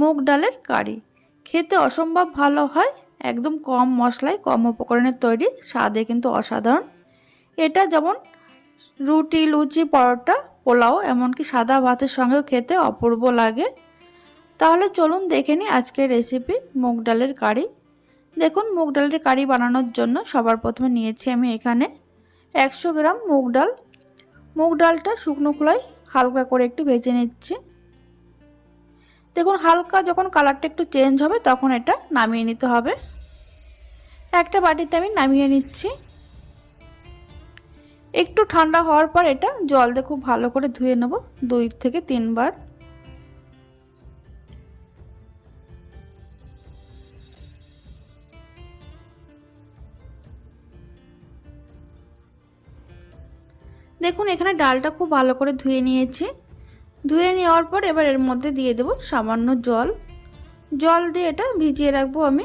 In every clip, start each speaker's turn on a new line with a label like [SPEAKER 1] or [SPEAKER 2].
[SPEAKER 1] মুগ ডালের কারি। খেতে অসম্ভব ভালো হয়, একদম কম মশলায় কম উপকরণের তৈরি, স্বাদে কিন্তু অসাধারণ। এটা যেমন রুটি, লুচি, পরোটা, পোলাও, এমনকি সাদা ভাতের সঙ্গেও খেতে অপূর্ব লাগে। তাহলে চলুন দেখে নিই আজকের রেসিপি মুগ ডালের কারি। দেখুন, মুগ ডালের কারি বানানোর জন্য সবার প্রথমে নিয়েছি আমি এখানে একশো গ্রাম মুগ ডাল। মুগ ডালটা শুকনো খোলায় হালকা করে একটু ভেজে নিচ্ছি। দেখুন, হালকা যখন কালারটা একটু চেঞ্জ হবে, তখন এটা নামিয়ে নিতে হবে। একটা বাটিতে আমি নামিয়ে নিচ্ছি। একটু ঠান্ডা হওয়ার পর এটা জল দিয়ে খুব ভালো করে ধুয়ে নেব, দুই থেকে তিনবার। দেখুন, এখানে ডালটা খুব ভালো করে ধুয়ে নিয়েছি। ধুয়ে নেওয়ার পর এবার এর মধ্যে দিয়ে দেব সামান্য জল। জল দিয়ে এটা ভিজিয়ে রাখব আমি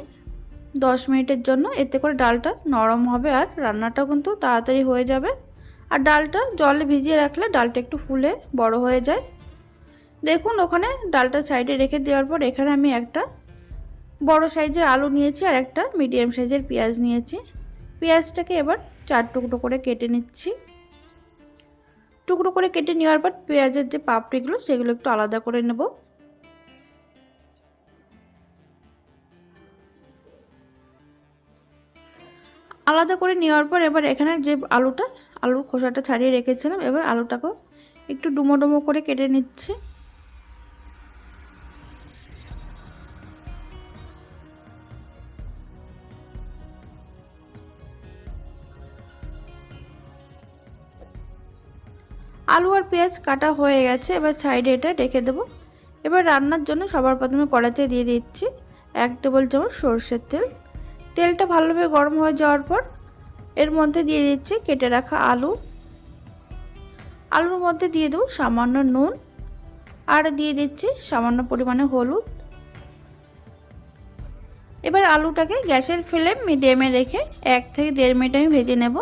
[SPEAKER 1] দশ মিনিটের জন্য। এতে করে ডালটা নরম হবে আর রান্নাটাও কিন্তু তাড়াতাড়ি হয়ে যাবে। আর ডালটা জলে ভিজিয়ে রাখলে ডালটা একটু ফুলে বড় হয়ে যায়। দেখুন ওখানে ডালটা সাইডে রেখে দেওয়ার পর এখানে আমি একটা বড় সাইজের আলু নিয়েছি আর একটা মিডিয়াম সাইজের পেঁয়াজ নিয়েছি। পেঁয়াজটাকে এবার চার টুকরো করে কেটে নিচ্ছি। টুকরো করে কেটে নেওয়ার পর পেঁয়াজের যে পাপড়িগুলো, সেগুলো একটু আলাদা করে নেব। আলাদা করে নেওয়ার পর এবার এখানে যে আলুটা, আলুর খোসাটা ছাড়িয়ে রেখেছিলাম, এবার আলুটাকেও একটু ডুমো ডুমো করে কেটে নিচ্ছি। আর পেঁয়াজ কাটা হয়ে গেছে, এবার সাইডে এটা রেখে দেবো। এবার রান্নার জন্য সবার প্রথমে কড়াইতে দিয়ে দিচ্ছি এক টেবিল চামচ সর্ষের তেল। তেলটা ভালোভাবে গরম হয়ে যাওয়ার পর এর মধ্যে দিয়ে দিচ্ছি কেটে রাখা আলু। আলুর মধ্যে দিয়ে দেবো সামান্য নুন আর দিয়ে দিচ্ছি সামান্য পরিমাণে হলুদ। এবার আলুটাকে গ্যাসের ফ্লেম মিডিয়ামে রেখে এক থেকে দেড় মিনিট আমি ভেজে নেব।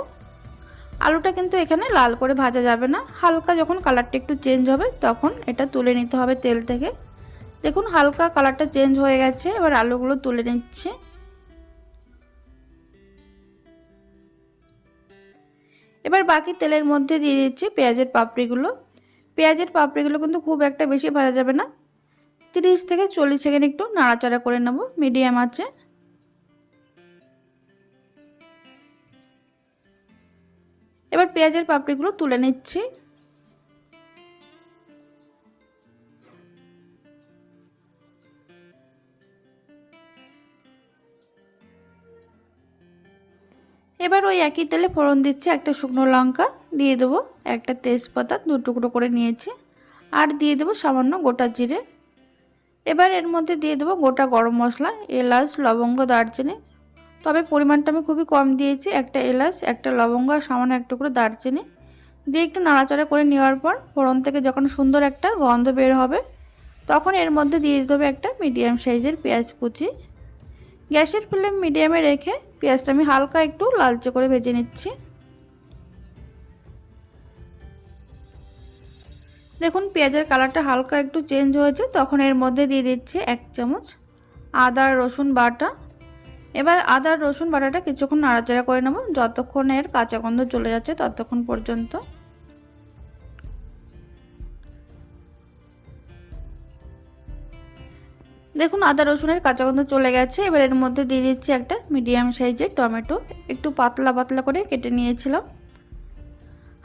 [SPEAKER 1] আলুটা কিন্তু এখানে লাল করে ভাজা যাবে না। হালকা যখন কালারটা একটু চেঞ্জ হবে, তখন এটা তুলে নিতে হবে তেল থেকে। দেখুন, হালকা কালারটা চেঞ্জ হয়ে গেছে, এবার আলুগুলো তুলে নিচ্ছে। এবার বাকি তেলের মধ্যে দিয়ে দিচ্ছি পেঁয়াজের পাপড়িগুলো। পেঁয়াজের পাপড়িগুলো কিন্তু খুব একটা বেশি ভাজা যাবে না। তিরিশ থেকে চল্লিশ সেকেন্ড একটু নাড়াচাড়া করে নেব, মিডিয়াম আছে এবার পেঁয়াজের পাপড়িগুলো তুলে নিচ্ছি। এবার ওই একই তেলে ফোড়ন দিচ্ছি একটা শুকনো লঙ্কা, দিয়ে দেবো একটা তেজপাতা, দু টুকরো করে নিয়েছি। আর দিয়ে দেবো সামান্য গোটা জিরে। এবার এর মধ্যে দিয়ে দেবো গোটা গরম মশলা, এলাচ, লবঙ্গ, দারচিনি তবে পরিমাণটা আমি খুবই কম দিয়েছি, একটা এলাচ, একটা লবঙ্গ আর সামান্য এক টুকরো দারচিনি। দিয়ে একটু নাড়াচাড়া করে নেওয়ার পর ফোড়ন থেকে যখন সুন্দর একটা গন্ধ বের হবে, তখন এর মধ্যে দিয়ে দিতে হবে একটা মিডিয়াম সাইজের পেঁয়াজ কুচি। গ্যাসের ফ্লেম মিডিয়ামে রেখে পেঁয়াজটা আমি হালকা একটু লালচে করে ভেজে নিচ্ছি। দেখুন, পেঁয়াজের কালারটা হালকা একটু চেঞ্জ হয়েছে, তখন এর মধ্যে দিয়ে দিচ্ছি এক চামচ আদা রসুন বাটা এবার আদা, রসুন বাটাটা কিছুক্ষণ নাড়াচাড়া করে নেব। যতক্ষণ এর কাঁচা গন্ধ চলে যাচ্ছে, ততক্ষণ পর্যন্ত। দেখুন, আদা, রসুনের কাঁচা গন্ধ চলে গেছে। এবার এর মধ্যে দিয়ে দিচ্ছি একটা মিডিয়াম সাইজের টমেটো। একটু পাতলা পাতলা করে কেটে নিয়েছিলাম।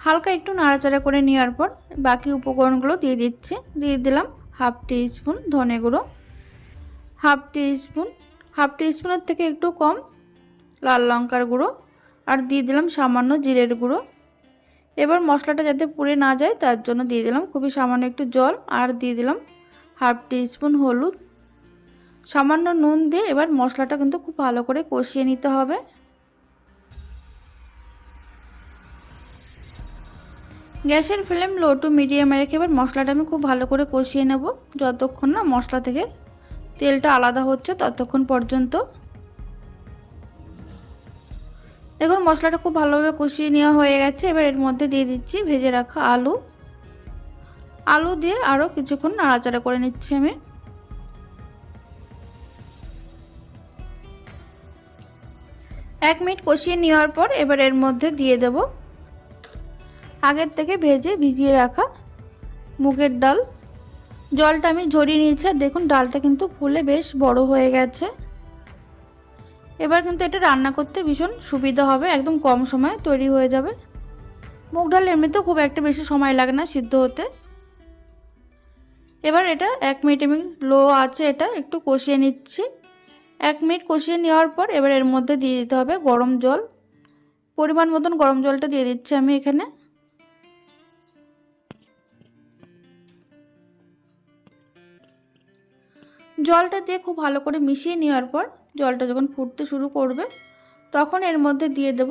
[SPEAKER 1] হালকা একটু নাড়াচাড়া করে নেওয়ার পর বাকি উপকরণগুলো দিয়ে দিচ্ছি। দিয়ে দিলাম হাফ টি স্পুন ধনে গুঁড়ো। হাফ টি স্পুন হাফ টি স্পুনের থেকে একটু কম লাল লঙ্কার গুঁড়ো আর দিয়ে দিলাম সামান্য জিরের গুঁড়ো। এবার মশলাটা যাতে পুড়ে না যায়, তার জন্য দিয়ে দিলাম খুবই সামান্য একটু জল আর দিয়ে দিলাম হাফ টি স্পুন হলুদ। সামান্য নুন দিয়ে এবার মশলাটা কিন্তু খুব ভালো করে কষিয়ে নিতে হবে। গ্যাসের ফ্লেম লো টু মিডিয়ামে রেখে এবার মশলাটা আমি খুব ভালো করে কষিয়ে নেব, যতক্ষণ না মশলা থেকে তেলটা আলাদা হচ্ছে ততক্ষণ পর্যন্ত। দেখুন, মশলাটা খুব ভালোভাবে কষিয়ে নেওয়া হয়ে গেছে। এবার এর মধ্যে দিয়ে দিচ্ছি ভেজে রাখা আলু। আলু দিয়ে আরও কিছুক্ষণ নাড়াচাড়া করে নিচ্ছি আমি। এক মিনিট কষিয়ে নেওয়ার পর এবার এর মধ্যে দিয়ে দেব। আগের থেকে ভেজে ভিজিয়ে রাখা মুগের ডাল। জলটা আমি ঝরিয়ে নিয়েছি আর দেখুন ডালটা কিন্তু ফুলে বেশ বড় হয়ে গেছে। এবার কিন্তু এটা রান্না করতে ভীষণ সুবিধা হবে, একদম কম সময়ে তৈরি হয়ে যাবে। মুগ ডাল এমনিতেও খুব একটা বেশি সময় লাগে না সিদ্ধ হতে। এবার এটা এক মিনিট আমি লো আছে এটা একটু কষিয়ে নিচ্ছি। এক মিনিট কষিয়ে নেওয়ার পর এবার এর মধ্যে দিয়ে দিতে হবে গরম জল। পরিমাণ মতন গরম জলটা দিয়ে দিচ্ছি আমি এখানে। জলটা দিয়ে খুব ভালো করে মিশিয়ে নেওয়ার পর জলটা যখন ফুটতে শুরু করবে, তখন এর মধ্যে দিয়ে দেব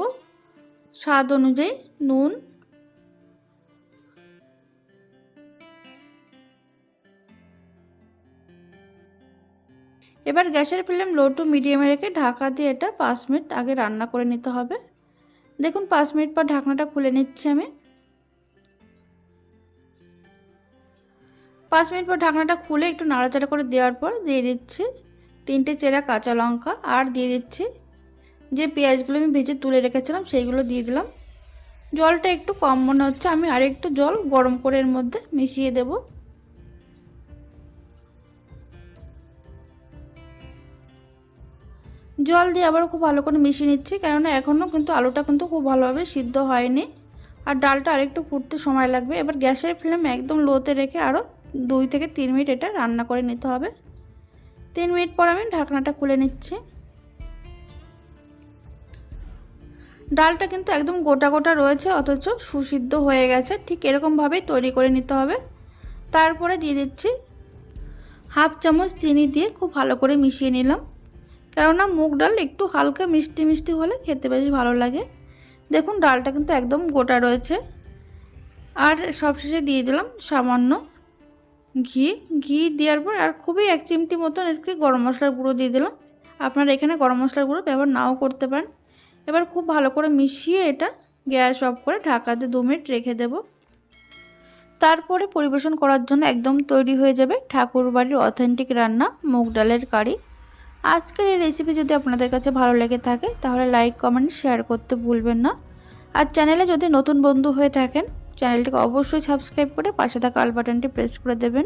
[SPEAKER 1] স্বাদ অনুযায়ী নুন। এবার গ্যাসের ফ্লেম লো টু মিডিয়ামে রেখে ঢাকা দিয়ে এটা পাঁচ মিনিট আগে রান্না করে নিতে হবে। দেখুন, পাঁচ মিনিট পর ঢাকনাটা খুলে নিচ্ছি আমি। পাঁচ মিনিট পর ঢাকনাটা খুলে একটু নাড়াচাড়া করে দেওয়ার পর দিয়ে দিচ্ছি তিনটে চেরা কাঁচা লঙ্কা আর দিয়ে দিচ্ছি যে পেঁয়াজগুলো আমি ভেজে তুলে রেখেছিলাম সেইগুলো দিয়ে দিলাম। জলটা একটু কম মনে হচ্ছে, আমি আরেকটু জল গরম করে এর মধ্যে মিশিয়ে দেব। জল দিয়ে আবার খুব ভালো করে মিশিয়ে নিচ্ছি, কেননা এখনও কিন্তু আলুটা কিন্তু খুব ভালোভাবে সিদ্ধ হয়নি। আর ডালটা আরেকটু ফুটতে সময় লাগবে, এবার গ্যাসের ফ্লেম একদম লোতে রেখে আরও দুই থেকে তিন মিনিট এটা রান্না করে নিতে হবে। তিন মিনিট পর আমি ঢাকনাটা খুলে নিচ্ছি। ডালটা কিন্তু একদম গোটা গোটা রয়েছে, অথচ সুসিদ্ধ হয়ে গেছে। ঠিক এরকমভাবেই তৈরি করে নিতে হবে। তারপরে দিয়ে দিচ্ছি হাফ চামচ চিনি দিয়ে খুব ভালো করে মিশিয়ে নিলাম। কেননা মুগ ডাল একটু হালকা মিষ্টি মিষ্টি হলে খেতে বেশ ভালো লাগে। দেখুন, ডালটা কিন্তু একদম গোটা রয়েছে। আর সবশেষে দিয়ে দিলাম সামান্য ঘি ঘি দেওয়ার পর আর খুবই এক চিমটি মতন একটু গরম মশলার গুঁড়ো দিয়ে দিলাম। আপনারা এখানে গরম মশলার গুঁড়ো ব্যবহার নাও করতে পারেন। এবার খুব ভালো করে মিশিয়ে এটা গ্যাস অফ করে ঢাকাতে দু মিনিট রেখে দেব। তারপরে পরিবেশন করার জন্য একদম তৈরি হয়ে যাবে ঠাকুর বাড়ির অথেন্টিক রান্না মুগ ডালের কারি। আজকের এই রেসিপি যদি আপনাদের কাছে ভালো লেগে থাকে, তাহলে লাইক কমেন্ট শেয়ার করতে ভুলবেন না। আর চ্যানেলে যদি নতুন বন্ধু হয়ে থাকেন চ্যানেলটিকে অবশ্যই সাবস্ক্রাইব করে পাশে থাকা আল বাটনটি প্রেস করে দেবেন।